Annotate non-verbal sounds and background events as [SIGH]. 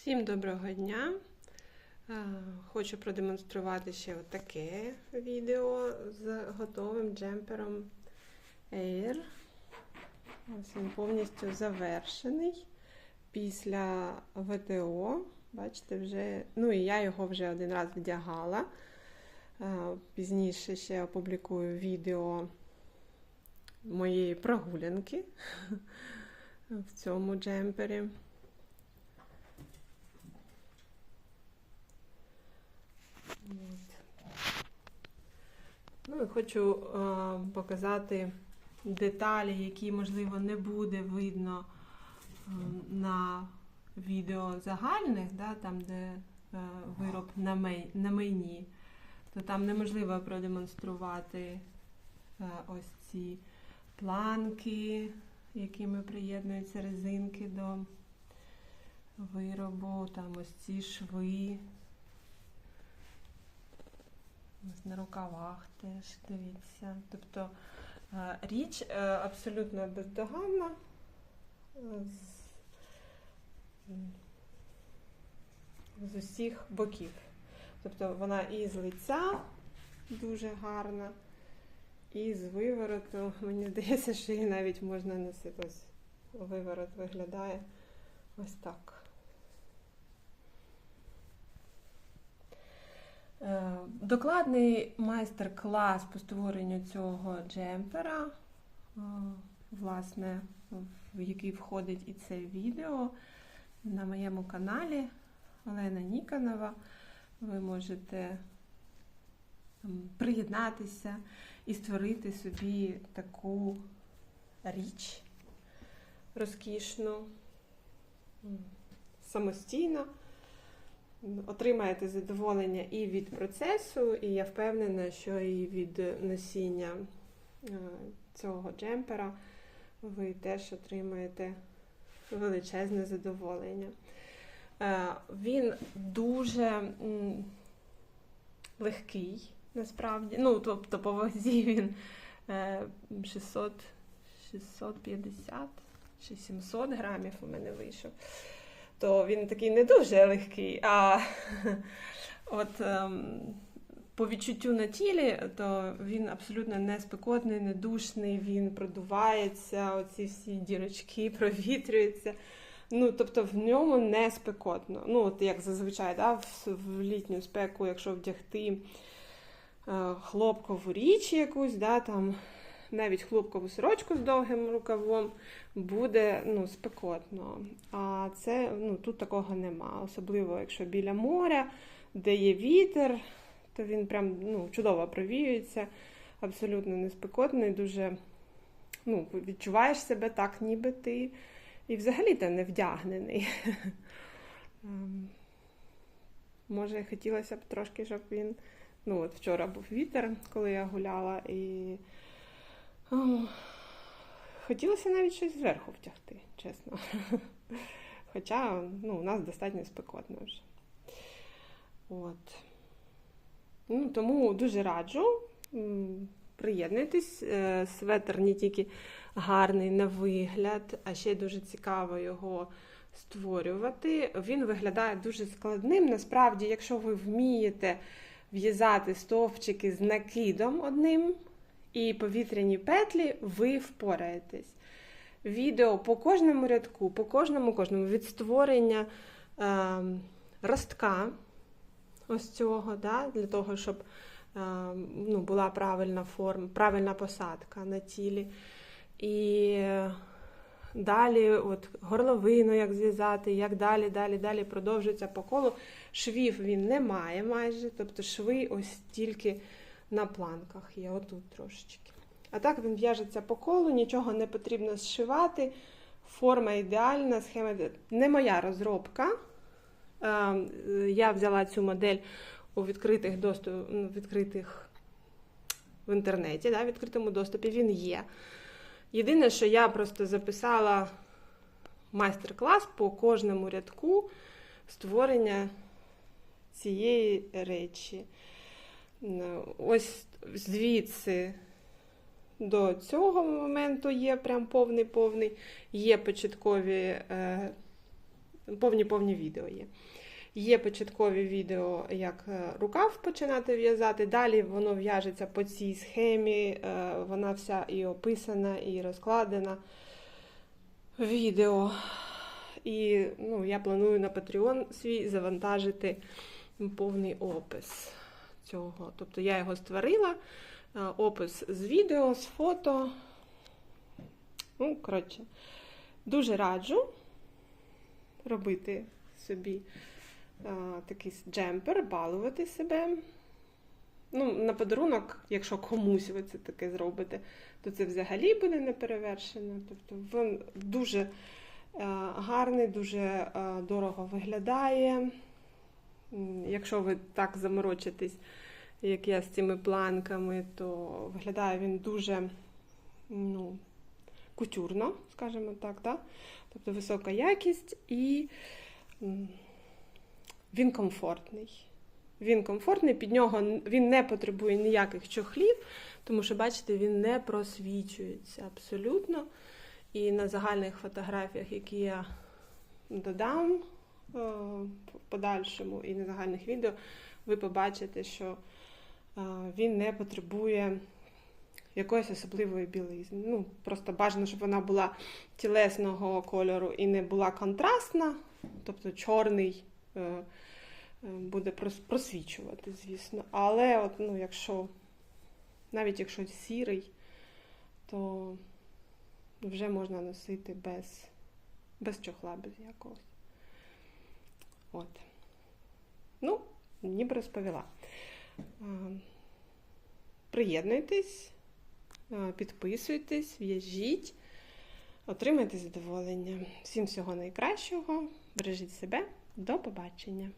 Всім доброго дня! Е, Хочу продемонструвати ще таке відео з готовим джемпером Air. Ось він повністю завершений після ВТО. Бачите, вже, ну і я його вже один раз вдягала. Е, Пізніше ще опублікую відео моєї прогулянки [LAUGHS] в цьому джемпері. Ну і хочу е, показати деталі, які, можливо, не буде видно е, на відео загальних, да, там, де е, вироб на, мені, то там неможливо продемонструвати ось ці планки, якими приєднуються резинки до виробу, там ось ці шви. На рукавах теж дивіться. Тобто е, річ е, абсолютно бездоганна. з усіх боків. Тобто вона і з лиця дуже гарна, і з вивороту. Мені здається, що її навіть можна носити. Ось виворот виглядає ось так. Е, Докладний майстер-клас по створенню цього джемпера, власне, в який входить і це відео на моєму каналі Олена Ніканова. Ви можете приєднатися і створити собі таку річ розкішну, самостійно отримаєте задоволення і від процесу, і я впевнена, що і від носіння е, цього джемпера ви теж отримаєте величезне задоволення. Е, Він дуже легкий, насправді. Ну, тобто по вазі він е, 600, 650 чи 700 грамів у мене вийшов то він такий не дуже легкий. А [LAUGHS] от ем, по відчуттю на тілі, то він абсолютно не спекотний, не душний, він продувається, оці всі дірочки [LAUGHS] провітрюються. Ну, тобто в ньому не спекотно. Ну, от як зазвичай, да, в, в літню спеку, якщо вдягти е, хлопкову річ якусь, да, там, навіть хлопкову сорочку з довгим рукавом, буде ну, спекотно. А це ну, тут такого нема. Особливо, якщо біля моря, де є вітер, то він прям ну, чудово провіюється, абсолютно не спекотний, дуже ну, відчуваєш себе так, ніби ти і взагалі ти не вдягнений. [LAUGHS] Ем, Може, хотілося б трошки, щоб він. Ну, от вчора був вітер, коли я гуляла, і хотілося навіть щось зверху втягти, чесно. Хоча ну, у нас достатньо спекотно вже. От. Ну, тому дуже раджу. Приєднуйтесь. Е, Светр не тільки гарний на вигляд, а ще дуже цікаво його створювати. Він виглядає дуже складним. Насправді, якщо ви вмієте в'язати стовпчики з накидом одним і повітряні петлі, ви впораєтесь. Відео по кожному рядку, по кожному кожному від створення е, ростка ось цього, да, для того, щоб е, ну, була правильна форма, правильна посадка на тілі. І далі от, горловину як зв'язати, як далі, далі, далі продовжується по колу. Швів він не має майже, тобто шви ось тільки на планках є, отут трошечки. А так він в'яжеться по колу, нічого не потрібно зшивати. Форма ідеальна, схема не моя розробка. Е, Я взяла цю модель у відкритих доступ, ну, відкритих в інтернеті, да, в відкритому доступі він є. Єдине, що я просто записала майстер-клас по кожному рядку створення цієї речі. Ну, Ось звідси до цього моменту є прям повний-повний, є початкові е, повні-повні відео є. Є початкові відео, як е, рукав починати в'язати. Далі воно в'яжеться по цій схемі, е, вона вся і описана, і розкладена відео. І ну, я планую на Patreon свій завантажити повний опис цього. Тобто я його створила, е, опис з відео, з фото. Ну, коротше, дуже раджу робити собі а, такий джемпер, балувати себе. Ну, на подарунок, якщо комусь ви це таке зробите, то це взагалі буде неперевершено. Тобто він дуже а, гарний, дуже дорого виглядає. Якщо ви так заморочитесь, як я з цими планками, то виглядає він дуже ну, кутюрно, скажімо так, да? тобто висока якість і він комфортний. Він комфортний, під нього він не потребує ніяких чохлів, тому що, бачите, він не просвічується абсолютно. І на загальних фотографіях, які я додам в подальшому, і на загальних відео, ви побачите, що е, він не потребує якоїсь особливої білизни. Ну, просто бажано, щоб вона була тілесного кольору і не була контрастна, тобто чорний е, е, буде просвічувати, звісно. Але от, ну, якщо, навіть якщо сірий, то вже можна носити без, без чохла, без якогось. От. Ну, ніби розповіла. Приєднуйтесь, підписуйтесь, в'яжіть, отримайте задоволення. Всім всього найкращого. Бережіть себе. До побачення!